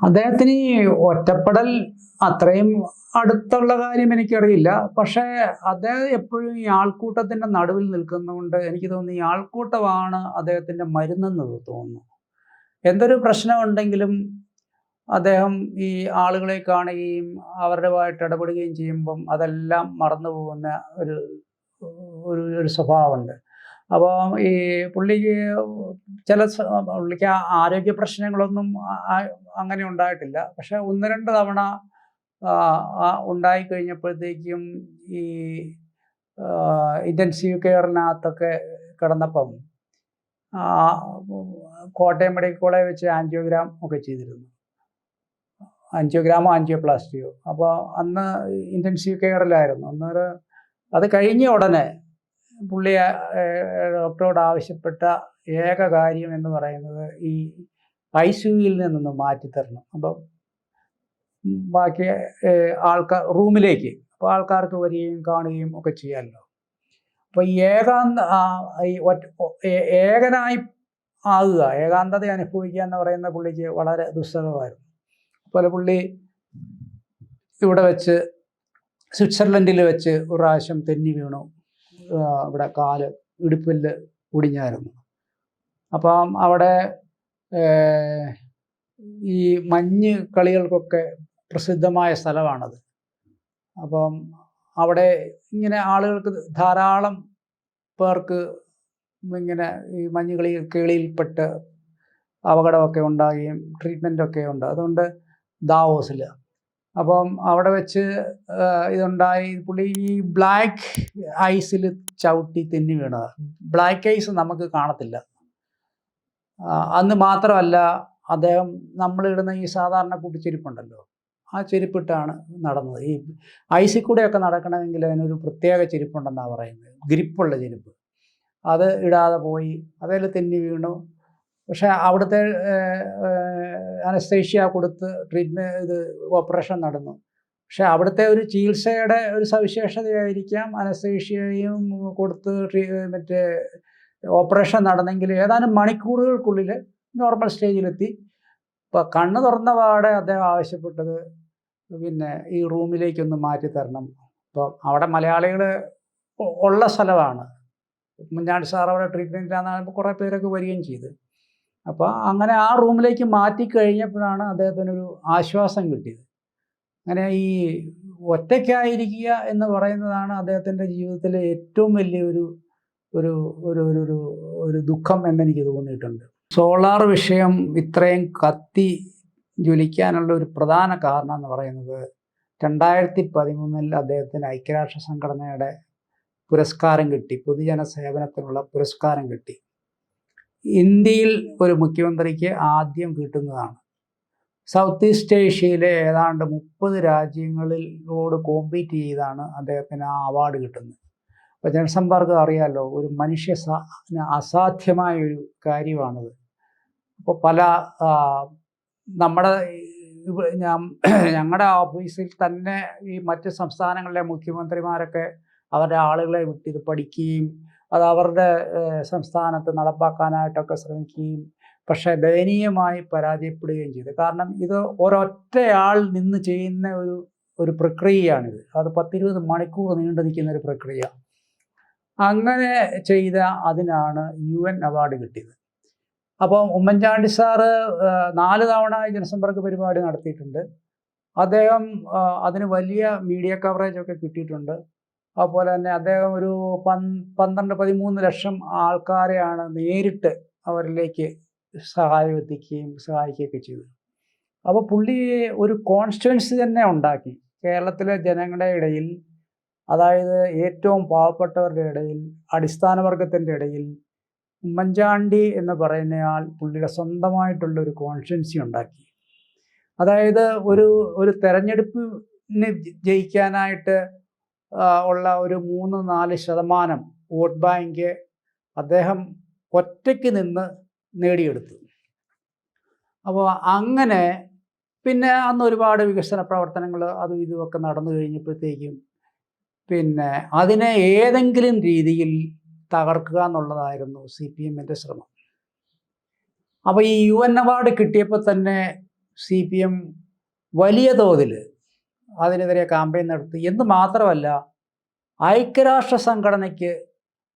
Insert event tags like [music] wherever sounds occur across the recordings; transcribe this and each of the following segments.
അദ്ദേഹത്തിന് ഒറ്റപ്പെടൽ അത്രയും അടുത്തുള്ള കാര്യം എനിക്കറിയില്ല. പക്ഷേ അദ്ദേഹം എപ്പോഴും ഈ ആൾക്കൂട്ടത്തിന്റെ നടുവിൽ നിൽക്കുന്നതുകൊണ്ട് എനിക്ക് തോന്നുന്നു ഈ ആൾക്കൂട്ടമാണ് അദ്ദേഹത്തിന്റെ മരുന്നെന്ന് തോന്നുന്നു. എന്തൊരു പ്രശ്നമുണ്ടെങ്കിലും അദ്ദേഹം ഈ ആളുകളെ കാണുകയും അവരുടെമായിട്ട് ഇടപെടുകയും ചെയ്യുമ്പം അതെല്ലാം മറന്നു പോകുന്ന ഒരു ഒരു സ്വഭാവമുണ്ട്. അപ്പോൾ ഈ പുള്ളിക്ക് ചില പുള്ളിക്ക് ആരോഗ്യ പ്രശ്നങ്ങളൊന്നും അങ്ങനെ ഉണ്ടായിട്ടില്ല. പക്ഷെ ഒന്ന് രണ്ട് തവണ ഉണ്ടായി കഴിഞ്ഞപ്പോഴത്തേക്കും ഈ ഇന്റൻസീവ് കെയറിനകത്തൊക്കെ കിടന്നപ്പം കോട്ടയം മെഡിക്കൽ കോളേജ് വെച്ച് ആൻജിയോഗ്രാം ഒക്കെ ചെയ്തിരുന്നു. ആൻജിയോഗ്രാമോ ആൻജിയോപ്ലാസ്റ്റിയോ അപ്പോൾ അന്ന് ഇന്റൻസീവ് കെയറിലായിരുന്നു അന്നേരം അത് കഴിഞ്ഞ ഉടനെ പുള്ളി ഡോക്ടറോട് ആവശ്യപ്പെട്ട ഏക കാര്യം എന്ന് പറയുന്നത് ഈ ഐ സിയുയിൽ നിന്നൊന്ന് മാറ്റിത്തരണം അപ്പം ബാക്കി ആൾക്കാർ റൂമിലേക്ക്. അപ്പോൾ ആൾക്കാർക്ക് വരികയും കാണുകയും ഒക്കെ ചെയ്യാമല്ലോ. അപ്പോൾ ഏകാന്ത ഏകനായി ആകുക ഏകാന്തത അനുഭവിക്കുക എന്ന് പറയുന്ന പുള്ളിക്ക് വളരെ ദുസ്സഹമായിരുന്നു. അതുപോലെ പുള്ളി ഇവിടെ വെച്ച് സ്വിറ്റ്സർലൻഡിൽ വെച്ച് ഒരു പ്രാവശ്യം തെന്നി വീണു. ഇവിടെ കാൽ ഇടുപ്പിൽ ഒടിഞ്ഞായിരുന്നു അപ്പം അവിടെ ഈ മഞ്ഞ് കളികൾക്കൊക്കെ പ്രസിദ്ധമായ സ്ഥലമാണത്. അപ്പം അവിടെ ഇങ്ങനെ ആളുകൾക്ക് ധാരാളം പേർക്ക് ഇങ്ങനെ ഈ മഞ്ഞ് കളി കേളിയിൽപ്പെട്ട് അപകടമൊക്കെ ഉണ്ടാകുകയും ട്രീറ്റ്മെന്റൊക്കെ ഉണ്ട്. അതുകൊണ്ട് ദാവോസിൽ അപ്പം അവിടെ വെച്ച് ഇതുണ്ടായി. പുള്ളി ഈ ബ്ലാക്ക് ഐസിൽ ചവിട്ടി തെന്നി വീണത്. ബ്ലാക്ക് ഐസ് നമുക്ക് കാണത്തില്ല. അന്ന് മാത്രമല്ല അദ്ദേഹം നമ്മളിടുന്ന ഈ സാധാരണ കൂട്ടിച്ചെരുപ്പുണ്ടല്ലോ ആ ചെരുപ്പിട്ടാണ് നടന്നത്. ഈ ഐസിൽ കൂടെയൊക്കെ നടക്കണമെങ്കിൽ അതിനൊരു പ്രത്യേക ചെരുപ്പുണ്ടെന്നാണ് പറയുന്നത്. ഗ്രിപ്പുള്ള ചെരുപ്പ്. അത് ഇടാതെ പോയി അതിൽ തെന്നി വീണു. പക്ഷെ അവിടുത്തെ അനസ്തേഷ്യ കൊടുത്ത് ട്രീറ്റ്മെന്റ് ഇത് ഓപ്പറേഷൻ നടന്നു. പക്ഷെ അവിടുത്തെ ഒരു ചികിത്സയുടെ ഒരു സവിശേഷതയായിരിക്കാം അനസ്തേഷ്യയും കൊടുത്ത് ട്രീ മറ്റേ ഓപ്പറേഷൻ നടന്നെങ്കിൽ ഏതാനും മണിക്കൂറുകൾക്കുള്ളിൽ നോർമൽ സ്റ്റേജിലെത്തി. ഇപ്പം കണ്ണ് തുറന്ന പാടെ അദ്ദേഹം ആവശ്യപ്പെട്ടത് പിന്നെ ഈ റൂമിലേക്കൊന്ന് മാറ്റി തരണം. ഇപ്പോൾ അവിടെ മലയാളികൾ ഉള്ള സ്ഥലമാണ്. മുഞ്ഞാണ്ടി സാർ അവിടെ ട്രീറ്റ്മെന്റിലാണെന്ന് കുറേ പേരൊക്കെ വരികയും ചെയ്ത്. അപ്പോൾ അങ്ങനെ ആ റൂമിലേക്ക് മാറ്റി കഴിഞ്ഞപ്പോഴാണ് അദ്ദേഹത്തിനൊരു ആശ്വാസം കിട്ടിയത്. അങ്ങനെ ഈ ഒറ്റയ്ക്കായിരിക്കുക എന്ന് പറയുന്നതാണ് അദ്ദേഹത്തിന്റെ ജീവിതത്തിലെ ഏറ്റവും വലിയൊരു ഒരു ഒരു ഒരു ഒരു ദുഃഖം എന്നെനിക്ക് തോന്നിയിട്ടുണ്ട്. സോളാർ വിഷയം ഇത്രയും കത്തി ജ്വലിക്കാനുള്ള ഒരു പ്രധാന കാരണം എന്ന് പറയുന്നത് രണ്ടായിരത്തി പതിമൂന്നിൽ അദ്ദേഹത്തിന് ഐക്യരാഷ്ട്ര സംഘടനയുടെ പുരസ്കാരം കിട്ടി. പൊതുജന സേവനത്തിനുള്ള പുരസ്കാരം കിട്ടി. ഇന്ത്യയിൽ ഒരു മുഖ്യമന്ത്രിക്ക് ആദ്യം കിട്ടുന്നതാണ്. സൗത്ത് ഈസ്റ്റ് ഏഷ്യയിലെ ഏതാണ്ട് മുപ്പത് രാജ്യങ്ങളിലോട് കോമ്പീറ്റ് ചെയ്താണ് അദ്ദേഹത്തിന് ആ അവാർഡ് കിട്ടുന്നത്. അപ്പോൾ ജനസമ്പർക്കം അറിയാമല്ലോ ഒരു മനുഷ്യ അസാധ്യമായ ഒരു കാര്യമാണത്. അപ്പോൾ പല നമ്മുടെ [clears throat] ഞങ്ങളുടെ ഓഫീസിൽ തന്നെ ഈ മറ്റ് സംസ്ഥാനങ്ങളിലെ മുഖ്യമന്ത്രിമാരൊക്കെ അവരുടെ ആളുകളെ വിട്ട് പഠിക്കുകയും അത് അവരുടെ സംസ്ഥാനത്ത് നടപ്പാക്കാനായിട്ടൊക്കെ ശ്രമിക്കുകയും പക്ഷേ ദയനീയമായി പരാജയപ്പെടുകയും ചെയ്തു. കാരണം ഇത് ഒരൊറ്റയാൾ നിന്ന് ചെയ്യുന്ന ഒരു ഒരു പ്രക്രിയയാണിത്. അത് പത്തിരുപത് മണിക്കൂർ നീണ്ടു നിൽക്കുന്ന ഒരു പ്രക്രിയ. അങ്ങനെ ചെയ്ത അതിനാണ് യു എൻ അവാർഡ് കിട്ടിയത്. അപ്പോൾ ഉമ്മൻചാണ്ടി സാറ് നാല് തവണ ജനസമ്പർക്ക പരിപാടി നടത്തിയിട്ടുണ്ട്. അദ്ദേഹം അതിന് വലിയ മീഡിയ കവറേജ് ഒക്കെ കിട്ടിയിട്ടുണ്ട്. അതുപോലെ തന്നെ അദ്ദേഹം ഒരു പന്ത്രണ്ട് പതിമൂന്ന് ലക്ഷം ആൾക്കാരെയാണ് നേരിട്ട് അവരിലേക്ക് സഹായം എത്തിക്കുകയും സഹായിക്കുകയൊക്കെ ചെയ്തു. അപ്പോൾ പുള്ളി ഒരു കോൺസ്റ്റുവൻസി തന്നെ ഉണ്ടാക്കി. കേരളത്തിലെ ജനങ്ങളുടെ ഇടയിൽ അതായത് ഏറ്റവും പാവപ്പെട്ടവരുടെ ഇടയിൽ അടിസ്ഥാന വർഗത്തിന്റെ ഇടയിൽ ഉമ്മൻചാണ്ടി എന്ന് പറയുന്നയാൾ പുള്ളിയുടെ സ്വന്തമായിട്ടുള്ള ഒരു കോൺസ്റ്റുവൻസി ഉണ്ടാക്കി. അതായത് ഒരു ഒരു തെരഞ്ഞെടുപ്പിന് ജയിക്കാനായിട്ട് ഉള്ള ഒരു മൂന്ന് നാല് ശതമാനം വോട്ട് ബാങ്ക് അദ്ദേഹം ഒറ്റയ്ക്ക് നിന്ന് നേടിയെടുത്തു. അപ്പോൾ അങ്ങനെ പിന്നെ അന്ന് ഒരുപാട് വികസന പ്രവർത്തനങ്ങൾ അതും ഇതുമൊക്കെ നടന്നു കഴിഞ്ഞപ്പോഴത്തേക്കും പിന്നെ അതിനെ ഏതെങ്കിലും രീതിയിൽ തകർക്കുക എന്നുള്ളതായിരുന്നു സി പി എമ്മിന്റെ ശ്രമം. അപ്പോൾ ഈ യു എൻ അവാർഡ് കിട്ടിയപ്പോൾ തന്നെ സി പി എം വലിയ തോതിൽ അതിനെതിരെ ക്യാമ്പയിൻ നടത്തി. എന്ന് മാത്രമല്ല ഐക്യരാഷ്ട്ര സംഘടനയ്ക്ക്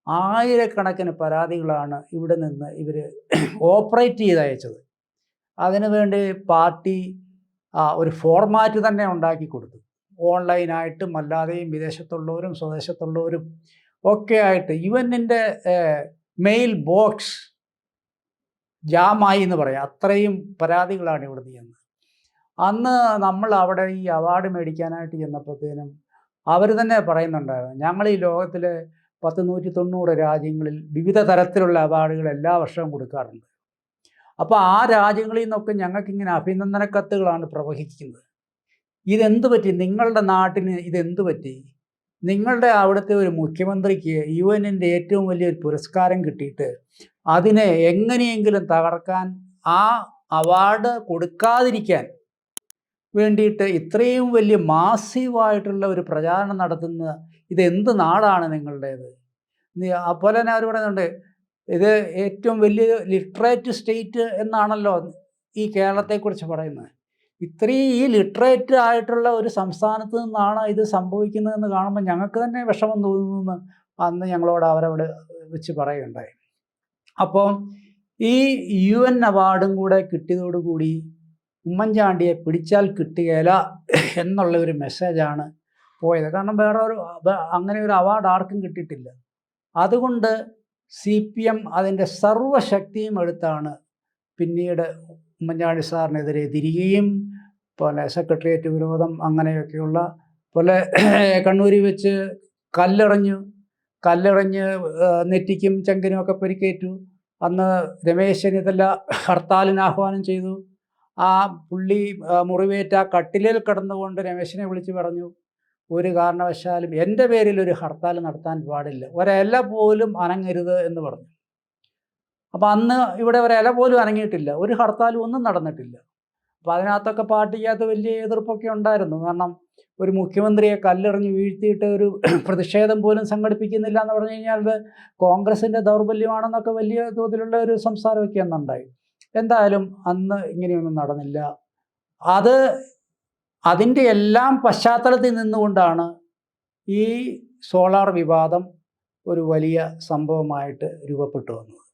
ആയിരക്കണക്കിന് പരാതികളാണ് ഇവിടെ നിന്ന് ഇവർ ഓപ്പറേറ്റ് [clears throat] ചെയ്ത് അയച്ചത് അതിനുവേണ്ടി പാർട്ടി ഒരു ഫോർമാറ്റ് തന്നെ ഉണ്ടാക്കി കൊടുത്തു. ഓൺലൈനായിട്ടും അല്ലാതെയും വിദേശത്തുള്ളവരും സ്വദേശത്തുള്ളവരും ഒക്കെ ആയിട്ട് ഇവനിന്റെ മെയിൽ ബോക്സ് ജാമായി എന്ന് പറയാം. അത്രയും പരാതികളാണ് ഇവിടെ ചെയ്യുന്നത് അന്ന് നമ്മൾ അവിടെ ഈ അവാർഡ് മേടിക്കാനായിട്ട് ചെന്നപ്പോഴത്തേനും അവർ തന്നെ പറയുന്നുണ്ടായിരുന്നു ഞങ്ങൾ ഈ ലോകത്തിലെ പത്ത് നൂറ്റി തൊണ്ണൂറ് രാജ്യങ്ങളിൽ വിവിധ തരത്തിലുള്ള അവാർഡുകൾ എല്ലാ വർഷവും കൊടുക്കാറുണ്ട്. അപ്പോൾ ആ രാജ്യങ്ങളിൽ നിന്നൊക്കെ ഞങ്ങൾക്ക് ഇങ്ങനെ അഭിനന്ദന കത്തുകളാണ് പ്രവഹിക്കുന്നത്. ഇതെന്ത് പറ്റി? നിങ്ങളുടെ നാട്ടിന് ഇതെന്ത് പറ്റി? നിങ്ങളുടെ അവിടുത്തെ ഒരു മുഖ്യമന്ത്രിക്ക് യു എന്നിന്റെ ഏറ്റവും വലിയൊരു പുരസ്കാരം കിട്ടിയിട്ട് അതിനെ എങ്ങനെയെങ്കിലും തകർക്കാൻ ആ അവാർഡ് കൊടുക്കാതിരിക്കാൻ വേണ്ടിയിട്ട് ഇത്രയും വലിയ മാസീവായിട്ടുള്ള ഒരു പ്രചാരണം നടത്തുന്ന ഇതെന്ത് നാടാണ് നിങ്ങളുടേത്? അതുപോലെ തന്നെ അവർ പറയുന്നുണ്ട് ഇത് ഏറ്റവും വലിയ ലിറ്ററേറ്റ് സ്റ്റേറ്റ് എന്നാണല്ലോ ഈ കേരളത്തെക്കുറിച്ച് പറയുന്നത്. ഇത്രയും ഈ ലിറ്ററേറ്റ് ആയിട്ടുള്ള ഒരു സംസ്ഥാനത്ത് നിന്നാണ് ഇത് സംഭവിക്കുന്നതെന്ന് കാണുമ്പോൾ ഞങ്ങൾക്ക് തന്നെ വിഷമം തോന്നുന്നു അന്ന് ഞങ്ങളോട് അവരവിടെ വെച്ച് പറയുകയുണ്ടായി. അപ്പോൾ ഈ യു എൻ അവാർഡും കൂടെ കിട്ടിയതോടുകൂടി ഉമ്മൻചാണ്ടിയെ പിടിച്ചാൽ കിട്ടുകയില്ല എന്നുള്ള ഒരു മെസ്സേജാണ് പോയത്. കാരണം വേറെ ഒരു അങ്ങനെ ഒരു അവാർഡ് ആർക്കും കിട്ടിയിട്ടില്ല. അതുകൊണ്ട് സി പി എം അതിന്റെ സർവശക്തിയും എടുത്താണ് പിന്നീട് ഉമ്മൻചാണ്ടി സാറിനെതിരെ തിരികെയും പോലെ സെക്രട്ടേറിയറ്റ് വിരോധം അങ്ങനെയൊക്കെയുള്ള പോലെ കണ്ണൂരിൽ വെച്ച് കല്ലെറിഞ്ഞു. കല്ലെറിഞ്ഞ് നെറ്റിക്കും ചെങ്കനും ഒക്കെ പരിക്കേറ്റു. അന്ന് രമേശ് ചെന്നിത്തല ഹർത്താലിന് ആഹ്വാനം ചെയ്തു. ആ പുള്ളി മുറിവേറ്റ ആ കട്ടിലിൽ കിടന്നുകൊണ്ട് രമേശിനെ വിളിച്ച് പറഞ്ഞു ഒരു കാരണവശാലും എന്റെ പേരിൽ ഒരു ഹർത്താൽ നടത്താൻ പാടില്ല. ഒരല പോലും അനങ്ങരുത് എന്ന് പറഞ്ഞു. അപ്പം അന്ന് ഇവിടെ ഒരല പോലും അനങ്ങിയിട്ടില്ല. ഒരു ഹർത്താലും ഒന്നും നടന്നിട്ടില്ല. അപ്പം അതിനകത്തൊക്കെ പാർട്ടിക്കകത്ത് വലിയ എതിർപ്പൊക്കെ ഉണ്ടായിരുന്നു. കാരണം ഒരു മുഖ്യമന്ത്രിയെ കല്ലെറിഞ്ഞ് വീഴ്ത്തിയിട്ട് ഒരു [clears throat] പ്രതിഷേധം പോലും സംഘടിപ്പിക്കുന്നില്ല എന്ന് പറഞ്ഞു കഴിഞ്ഞാൽ അത് കോൺഗ്രസിന്റെ ദൗർബല്യമാണെന്നൊക്കെ വലിയ തോതിലുള്ള ഒരു സംസാരമൊക്കെ അന്നുണ്ടായി. എന്തായാലും അന്ന് ഇങ്ങനെയൊന്നും നടന്നില്ല. അത് അതിന്റെ എല്ലാം പശ്ചാത്തലത്തിൽ നിന്നുകൊണ്ടാണ് ഈ സോളാർ വിവാദം ഒരു വലിയ സംഭവമായിട്ട് രൂപപ്പെട്ടു വന്നത്.